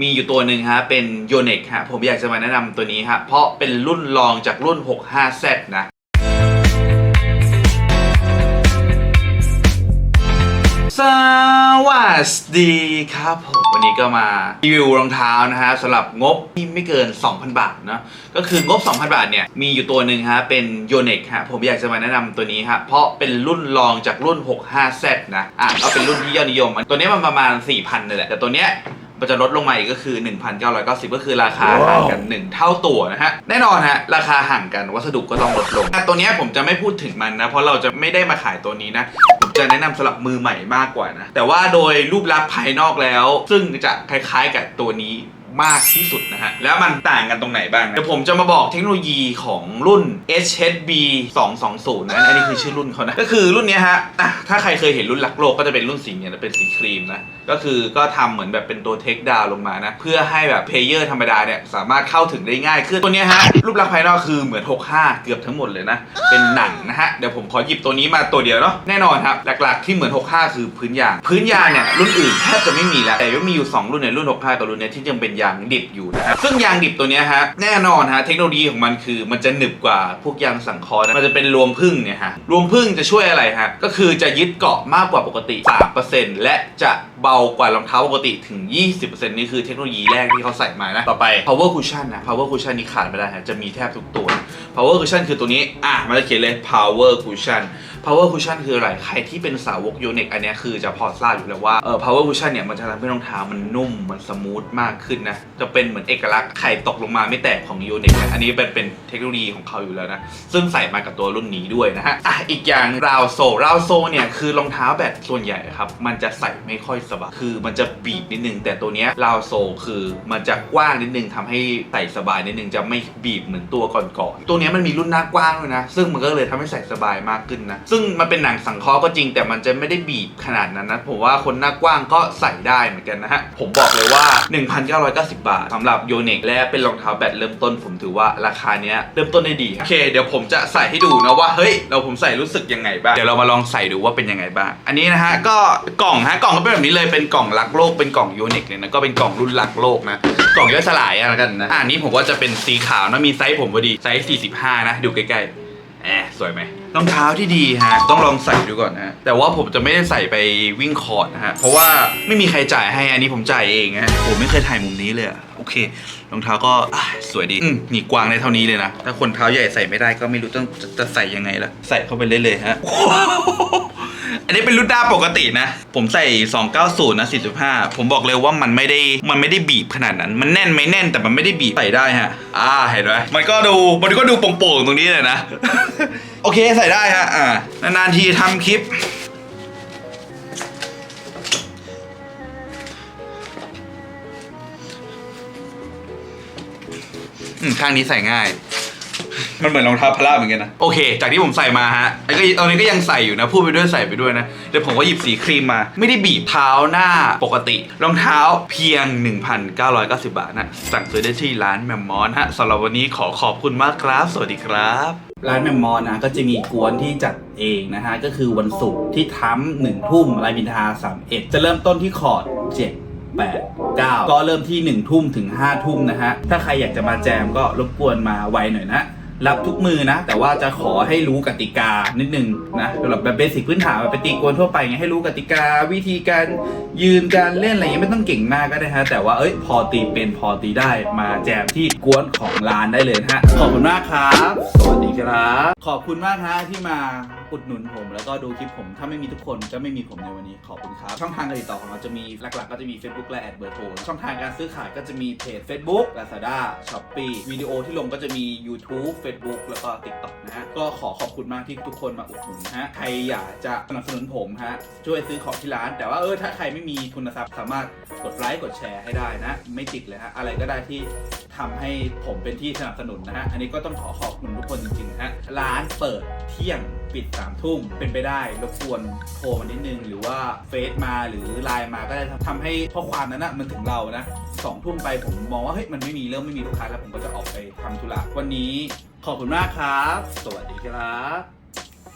มีอยู่ตัวหนึ่งฮะเป็น y o n e x ฮะผมอยากจะมาแนะนำตัวนี้ฮะเพราะเป็นรุ่นรองจากรุ่น 65Z นะสวัสดีครับผมวันนี้ก็มารีวิวรองเท้านะฮะสำหรับงบที่ไม่เกิน 2,000 บาทเนอะก็คืองบ 2,000 บาทเนี่ยมีอยู่ตัวหนึ่งฮะเป็น y o n e x ฮะผมอยากจะมาแนะนำตัวนี้ฮะเพราะเป็นรุ่นรองจากรุ่น 65Z นะอะก็เป็นรุ่นที่ยอดนิยมอันตัวนี้มันประมาณ 4,000เลยแหละแต่ตัวเนี้ย มันจะลดลงมาอีกก็คือ 1,990 ก็คือราคาห่างกัน 1 เท่าตัวนะฮะ แน่นอนฮะ ราคาห่างกันวัสดุก็ต้องลดลงแต่ตัวเนี้ยผมจะไม่พูดถึงมันนะ เพราะเราจะไม่ได้มาขายตัวนี้นะ ผมจะแนะนำสำหรับมือใหม่มากกว่านะ แต่ว่าโดยรูปลักษณ์ภายนอกแล้ว ซึ่งจะคล้ายๆกับตัวนี้ มากที่สุดนะฮะ แล้วมันต่างกันตรงไหนบ้างนะเดี๋ยวผมจะมาบอกเทคโนโลยีของรุ่น HHB 220นะอันนี้คือชื่อรุ่นเขานะ ก็คือรุ่นเนี้ยฮะอะถ้าใครเคยเห็นรุ่นลักโลกก็จะเป็นรุ่นสีเนี่ยเป็นสีครีมนะ ก็คือก็ทำเหมือนแบบเป็นตัวเทคดาวลงมานะ เพื่อให้แบบเพลเยอร์ธรรมดาเนี่ยสามารถเข้าถึงได้ง่ายขึ้นตัวเนี้ยฮะรูปลักษณ์ภายนอกคือเหมือน 65 เกือบทั้งหมดเลยนะ เป็นหนังนะฮะ เดี๋ยวผมขอหยิบตัวนี้มาตัวเดียวเนาะแน่นอนครับหลักๆที่เหมือน 65 คือพื้นยาง พื้นยางเนี่ยรุ่นอื่นแทบจะไม่มีแล้วแต่ว่ามีอยู่ 2 รุ่นในรุ่น 65 กับรุ่นเนี้ยที่ยังเป็นยางางดิบอยู่นะฮะซึ่งยางดิบตัวนี้ฮะแน่นอนฮะเทคโนโลยีของมันคือมันจะหนึบกว่าพวกยางสังเคราะห์นะมันจะเป็นรวมพึ่งเนี่ยฮะรวมพึ่งจะช่วยอะไรฮะก็คือจะยึดเกาะมากกว่าปกติ 3%และจะ เบากว่ารองเท้าปกติถึง 20%นี่คือเทคโนโลยีแรกที่เขาใส่มานะ ต่อไป power cushion นะ power cushion นี่ขาดไม่ได้ฮะจะมีแทบทุกตัว power cushion คือตัวนี้ อะ มันจะเขียนเลย power cushion power cushion คืออะไร ใครที่เป็นสาวกโยเนกอันนี้คือจะพอทราบอยู่แล้วว่าเออ power cushion เนี่ยมันจะทำให้รองเท้ามันนุ่มมันสมูทมากขึ้นนะ จะเป็นเหมือนเอกลักษณ์ไข่ตกลงมาไม่แตกของโยเนกนะอันนี้เป็นเป็นเทคโนโลยีของเขาอยู่แล้วนะ ซึ่งใส่มากับตัวรุ่นนี้ด้วยนะฮะอะอีกอย่างราวโซราวโซเนี่ยคือรองเท้าแบบส่วนใหญ่ครับมันจะใส่ไม่ค่อยสบายคือมันจะบีบนิดนึง แต่ตัวเนี้ยราวโซคือมันจะกว้างนิดนึงทำให้ใส่สบายนิดนึงจะไม่บีบเหมือนตัวก่อนๆตัวเนี้ยมันมีรุ่นหน้ากว้างด้วยนะ ซึ่งมันก็เลยทำให้ใส่สบายมากขึ้นนะ ซึ่งมันเป็นหนังสังเคราะห์ก็จริง แต่มันจะไม่ได้บีบขนาดนั้นนะผมว่าคนหน้ากว้างก็ใส่ได้เหมือนกันนะฮะผมบอกเลยว่า 1,990 บาทสำหรับโยเนกและเป็นรองเท้าแบตเริ่มต้นผมถือว่าราคาเนี้ยเริ่มต้นได้ดีโอเคเดี๋ยวผมจะใส่ให้ดูนะว่าเฮ้ยเราผมใส่รู้สึกยังไงบ้างเดี๋ยวเรามาลองใส่ดูว่าเป็นยังไงบ้างอันนี้นะฮะก็กล่องฮะกล่องก็เป็นแบบนี้เลยเป็นกล่องรักโลกเป็นกล่องยเนกเลยนะก็เป็นกล่องรุ่นรักโลกนะกล่องย่อยสลายอะแล้วกันนะอ่านี้ผมว่าจะเป็นสีขาวนะมีไซส์ผมพอดีไซส์45 นะดูใกล้ๆแอบสวยไหมรองเท้าที่ดีฮะต้องลองใส่ดูก่อนนะแต่ว่าผมจะไม่ได้ใส่ไปวิ่งคอร์ดนะฮะเพราะว่าไม่มีใครจ่ายให้อันนี้ผมจ่ายเองฮะผมไม่เคยถ่ายมุมนี้เลยโอเครองเท้าก็สวยดีอืมนี่กวางได้เท่านี้เลยนะถ้าคนเท้าใหญ่ใส่ไม่ได้ก็ไม่รู้ต้องจะจะใส่ยังไงละใส่เข้าไปเรื่อยฮะ นนี้เป็นรุ่นด้าปกตินะ ผมใส่ 290นะ4.5 ผมบอกเลยว่ามันไม่ได้มันไม่ได้บีบขนาดนั้น มันแน่นไหม่แน่นแต่มันไม่ได้บีบใส่ได้ฮะ อ่าเห็นไหมมันก็ดูมันก็ดูโป่งๆตรงนี้เลยนะ โอเคใส่ได้ฮะอ่านานๆทีทำคลิปอืมข้างนี้ใส่ง่าย มันเหมือนรองเท้าพละเหมือนกันนะ โอเค จากที่ผมใส่มาฮะแล้วก็ตอนนี้ก็ยังใส่อยู่นะ พูดไปด้วยใส่ไปด้วยนะ เดี๋ยวผมก็หยิบสีครีมมา ไม่ได้บีบเท้าหน้าปกติ รองเท้าเพียง 1,990 บาทนะ สั่งซื้อได้ที่ร้านแมมมอนฮะสำหรับวันนี้ขอขอบคุณมากครับ สวัสดีครับ ร้านแมมมอนนะก็จะมีกวนที่จัดเองนะฮะ ก็คือวันศุกร์ที่ทั้มหนึ่งทุ่มรายบินทาสามเอ็ดจะเริ่มต้นที่คอร์ดเจ็ด8 9 ก็เริ่มที่ 1 ทุ่มถึง 5 ทุ่มนะฮะ ถ้าใครอยากจะมาแจมก็รบกวนมาไวหน่อยนะ รับทุกมือนะ แต่ว่าจะขอให้รู้กติกานิดนึงนะสำหรับแบบเบสิกพื้นฐานแบบไปตีกวนทั่วไปไงให้รู้กติกาวิธีการยืนการเล่นอะไรเงี้ยไม่ต้องเก่งมากก็ได้ฮะแต่ว่าเอ้ยพอตีเป็นพอตีได้มาแจมที่กวนของร้านได้เลยฮะขอบคุณมากครับ สวัสดีครับ ขอบคุณมากฮะที่มาอุดหนุนผม แล้วก็ดูคลิปผมถ้าไม่มีทุกคนก็ไม่มีผมในวันนี้ขอบคุณครับ ช่องทางการติดต่อของเราจะมีหลักๆ ก็จะมี Facebook และแอดเบอร์โทรช่องทางการซื้อขายก็จะมีเพจ Facebook Lazada Shopee วิดีโอที่ลงก็จะมี YouTube Facebook แล้วก็ TikTok นะฮะก็ขอขอบคุณมากที่ทุกคนมาอุดหนุนนะฮะใครอยากจะสนับสนุนผมฮะช่วยซื้อของที่ร้าน แต่ว่าเออถ้าใครไม่มีทุนทรัพย์สามารถกดไลค์กดแชร์ให้ได้นะ ไม่ติดเลยฮะอะไรก็ได้ที่ทำให้ผมเป็นที่สนับสนุนนะฮะอันนี้ก็ต้องขอขอบคุณทุกคนจริงๆฮะร้านเปิดเที่ยง ปิดสามทุ่มเป็นไปได้รบกวนโทรมานิดนึง หรือว่าเฟซมาหรือไลน์มาก็ได้ทำให้ข้อความนั้นนะมันถึงเรานะสองทุ่มไปผมมองว่าเฮ้ยมันไม่มีเริ่มไม่มีลูกค้าแล้วผมก็จะออกไปทำธุระวันนี้ขอบคุณมากครับ สวัสดีครับ